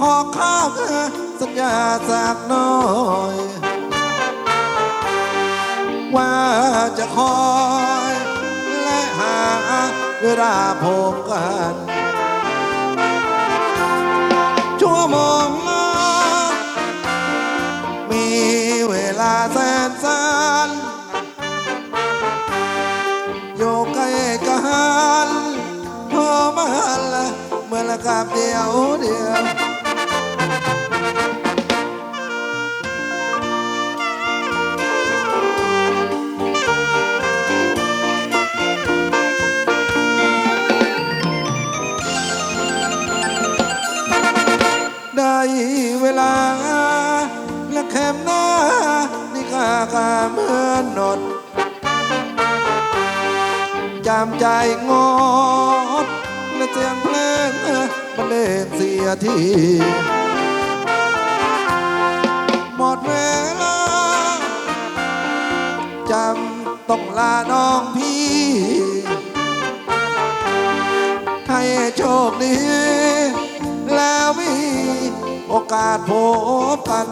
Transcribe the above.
กสัญญาสักหน้อย ว่าจะคอย และหาเวลาพบกันชั่วโมงละมีเวลาแสนสั้นอยู่ใกล้กันพอมันละเมื่อละกับเดียวเดียว เวลา และแคมหน้านี่ข้ากาเหมือนนดจำใจงดและเสียงเพลงบรรเลงเสียทีหมดเวลาจำต้องลาน้องพี่ ให้โชคดีแล้วมี โอกาสพบกัน